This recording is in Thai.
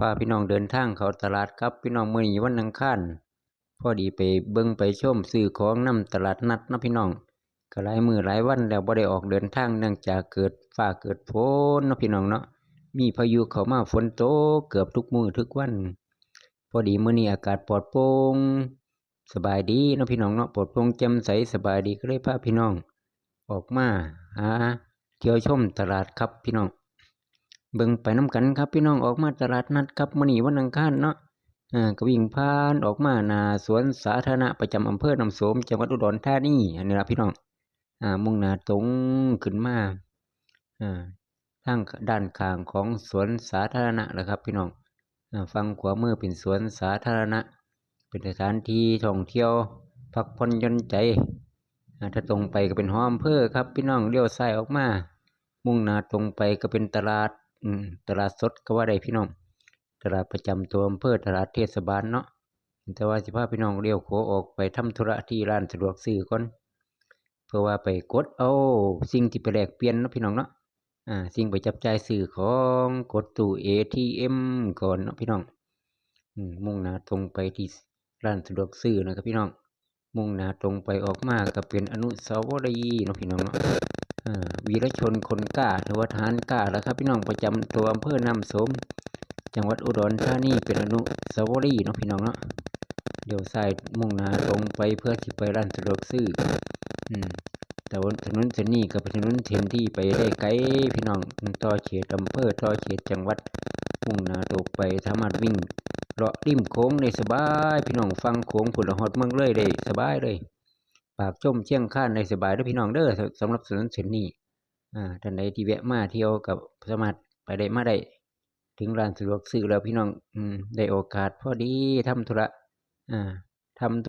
พาพี่น้องเดินทางเข้าตลาดครับ พี่น้องเมื้อนี้วันอังคารพอดีไปเบิ่งไปชมซื้อของนำตลาดนัดนะพี่น้องก็หลายมือหลายวันแล้วบ่ได้ออกเดินทางเนื่องจากเกิดฟ้าเกิดฝนนะพี่น้องเนาะมีพายุเข้ามาฝนโตเกือบทุกมือทุกวัน พอดีเมื้อนี้อากาศปลอดโปร่งสบายดีนะพี่น้องเนาะปลอดโปร่งแจ่มใสสบายดีก็เลยพาพี่น้อง ออกมาหาเที่ยวชมตลาดครับพี่น้อง เบิ่งไปน้ำกันครับพี่น้องออกมาตลาดนัดครับมื้อนี้วันอังคารเนาะอ่าก็วิ่งผ่านออกมาหน้าสวนสาธารณะประจำอำเภอหนองโสมจังหวัดอุดรธานีอันนี้ละพี่น้องอ่ามุ่งหน้าตรงขึ้นมาอ่าทางด้านข้างของสวนสาธารณะแหละครับ พี่น้องอ่าฟังขวามือเป็นสวนสาธารณะ เป็นสถานที่ท่องเที่ยวพักผ่อนหย่อนใจอ่าถ้าตรงไปก็เป็นหออำเภอครับ พี่น้องเลี้ยวซ้ายออกมา มุ่งหน้าตรงไปก็เป็นตลาด อืมตลาดสดก็ว่าได้พี่น้อง ตลาดประจำตัวอำเภอตลาดเทศบาลเนาะแต่ว่าสิพาพี่น้องเลี้ยวโขออกไปทำธุระที่ร้านสะดวกซื้อก่อนเพื่อว่าไปกดเอาสิ่งที่ไปแลกเปลี่ยนเนาะพี่น้องเนาะอ่าสิ่งไปจับจ่ายซื้อของกดตู้ ATM ก่อนเนาะพี่น้องอมุ่งหน้าตรงไปที่ร้านสะดวกซื้อนะครับพี่น้อง มุ่งหน้าตรงไปออกมาก็เป็นอนุสาวรีย์เนาะพี่น้องเนาะ วีรชนคนกล้าหรือว่าทารกล้าแล้วครับ พี่น้องประจำตัวอำเภอน้ำสม จังหวัดอุดรธานีเป็นอนุสาวรีย์เนาะพี่น้องเนาะเดี๋ยวซ้ายมุ่งหน้าตรงไปเพื่อที่ไปร้านสะดวกซื้ออืมแต่ว่าถนนเส้นนี้ก็เป็นถนนเส้นที่ไปได้ไกลพี่น้องต่อเขตอำเภอต่อเขตจังหวัดมุ่งหน้าตรงไปสามารถวิ่งเลาะริมโค้งได้สบาย พี่น้องฟังโค้งผุดหอดเมืองเลยได้สบายเลย ปากชมเชี่ยงข้านในสบายด้วยพี่น้องเด้อสำหรับสนนเสนนี้อ่าท่านใดที่แวะมาเที่ยวกับสมารถไปได้มาได้ถึงร้านสะดวกซื้อแล้วพี่น้อง อืม ได้โอกาสพอดีทำธุระอ่าทำ